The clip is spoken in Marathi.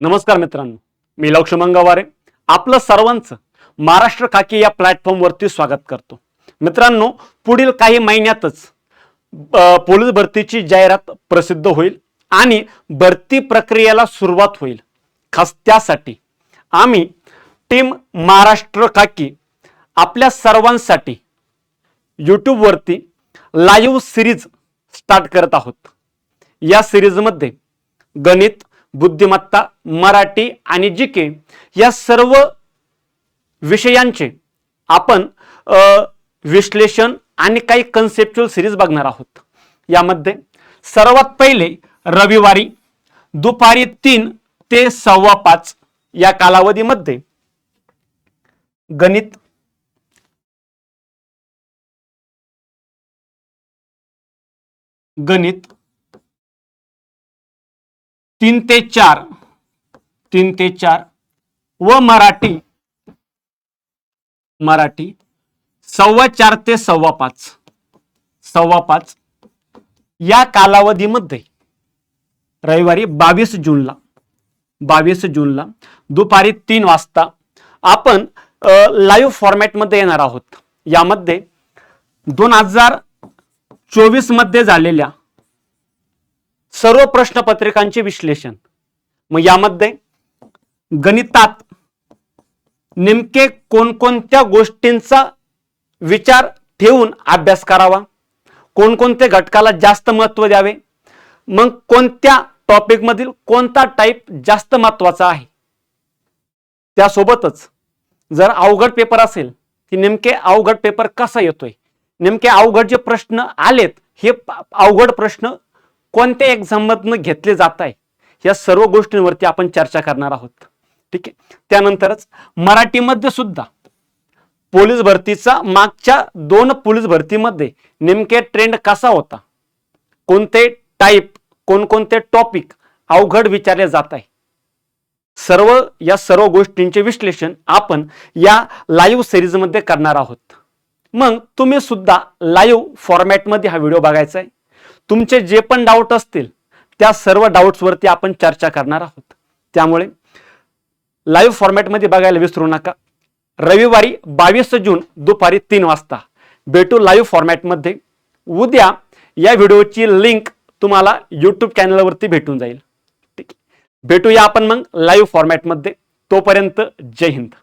नमस्कार मित्रांनो मी लक्ष मंगवारे आपलं सर्वांचं महाराष्ट्र खाकी या प्लॅटफॉर्मवरती स्वागत करतो. मित्रांनो पुढील काही महिन्यातच पोलीस भरतीची जाहिरात प्रसिद्ध होईल आणि भरती प्रक्रियेला सुरुवात होईल. खास त्यासाठी आम्ही टीम महाराष्ट्र खाकी आपल्या सर्वांसाठी यूट्यूबवरती लाईव्ह सिरीज स्टार्ट करत आहोत. या सिरीजमध्ये गणित बुद्धिमत्ता मराठी आणि जी के या सर्व विषयांचे आपण विश्लेषण आणि काही कन्सेप्च्युअल सिरीज बघणार आहोत. यामध्ये सर्वात पहिले रविवारी दुपारी तीन ते सव्वा पाच या कालावधीमध्ये गणित गणित तीन ते चार तीन ते चार. व मराठी मराठी सव्वा चार ते सव्वा पाच सव्वा पाच. या कालावधीमध्ये रविवारी बावीस जूनला बावीस जूनला दुपारी तीन वाजता आपण लाईव्ह फॉर्मॅटमध्ये येणार आहोत. यामध्ये दोन हजार चोवीसमध्ये झालेल्या सर्व प्रश्नपत्रिकांचे विश्लेषण. मग यामध्ये गणितात नेमके कोणकोणत्या गोष्टींचा विचार ठेवून अभ्यास करावा? कोणकोणत्या घटकाला जास्त महत्त्व द्यावे? मग कोणत्या टॉपिकमधील कोणता टाईप जास्त महत्त्वाचा आहे? त्यासोबतच जर अवघड पेपर असेल की नेमके अवघड पेपर कसा येतोय? नेमके अवघड जे प्रश्न आलेत हे अवघड प्रश्न कोणत्या एक्झाममधनं घेतले जात आहे या सर्व गोष्टींवरती आपण चर्चा करणार आहोत. ठीक आहे? त्यानंतरच मराठीमध्ये सुद्धा पोलीस भरतीचा मागच्या दोन पोलीस भरतीमध्ये नेमके ट्रेंड कसा होता? कोणते टाईप कोणकोणते टॉपिक अवघड विचारले जात आहे सर्व या सर्व गोष्टींचे विश्लेषण आपण या लाईव्ह सिरीजमध्ये करणार आहोत. मग तुम्ही सुद्धा लाईव्ह फॉर्मॅटमध्ये हा व्हिडिओ बघायचा आहे तुमचे जे पण डाऊट असतील त्या सर्व डाऊट्सवरती आपण चर्चा करणार आहोत. त्यामुळे लाईव्ह फॉर्मॅटमध्ये बघायला विसरू नका. रविवारी बावीस जून दुपारी तीन वाजता. भेटू लाईव्ह फॉर्मॅटमध्ये उद्या या व्हिडिओची लिंक तुम्हाला यूट्यूब चॅनलवरती भेटून जाईल. ठीक आहे. भेटूया आपण मग लाईव्ह फॉर्मॅटमध्ये तोपर्यंत जय हिंद.